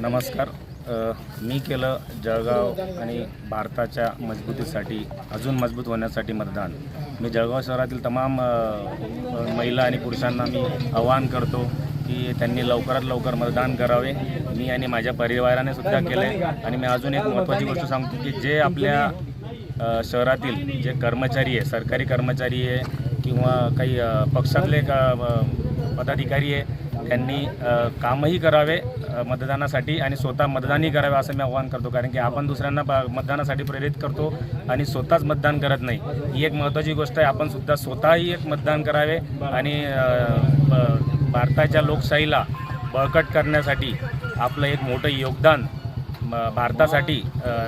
नमस्कार. मी केलं जळगाव आणि भारताच्या मजबूतीसाठी अजून मजबूत होण्यासाठी मतदान. मी जळगाव शहरातील तमाम महिला आणि पुरुषांना मी आवाहन करतो की त्यांनी लवकरात लवकर मतदान करावे. मी आणि माझ्या परिवाराने सुद्धा केलं आहे आणि मी अजून एक महत्त्वाची गोष्ट सांगतो की जे आपल्या शहरातील जे कर्मचारी आहे सरकारी कर्मचारी आहे किंवा काही पक्षातले का पदाधिकारी आहे त्यांनी कामही करावे मतदानासाठी आणि स्वतः मतदानही करावे असं मी आवाहन करतो. कारण की आपण दुसऱ्यांना मतदानासाठी प्रेरित करतो आणि स्वतःच मतदान करत नाही. ही एक महत्त्वाची गोष्ट आहे. आपण सुद्धा स्वतःही एक मतदान करावे आणि भारताच्या लोकशाहीला बळकट करण्यासाठी आपलं एक मोठं योगदान म- भारतासाठी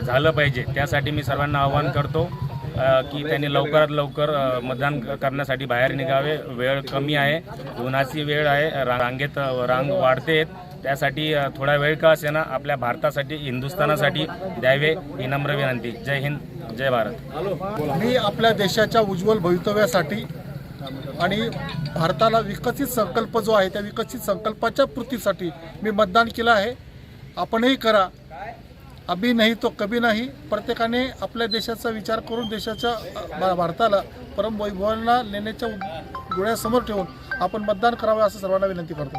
झालं पाहिजे. त्यासाठी मी सर्वांना आवाहन करतो. की त्यांनी लवकरात लवकर मतदान करण्यासाठी बाहेर निघावे. वेळ कमी आहे. उन्हाची वेळ आहे. रांगेत रांग वाढते. त्यासाठी थोडा वेळ का असेना आपल्या भारतासाठी हिंदुस्थानासाठी द्यावे ही नम्र विनंती. जय हिंद जय भारत. मी आपल्या देशाच्या उज्ज्वल भवितव्यासाठी आणि भारताला विकसित संकल्प जो आहे त्या विकसित संकल्पाच्या पूर्तीसाठी मी मतदान केलं आहे. आपणही करा. अभी नाही तो कभी नाही प्रत्येकाने आपल्या देशाचा विचार करून देशाच्या भारताला परमवैभवांना नेण्याच्या डोळ्यासमोर ठेवून आपण मतदान करावं असं सर्वांना विनंती करतो.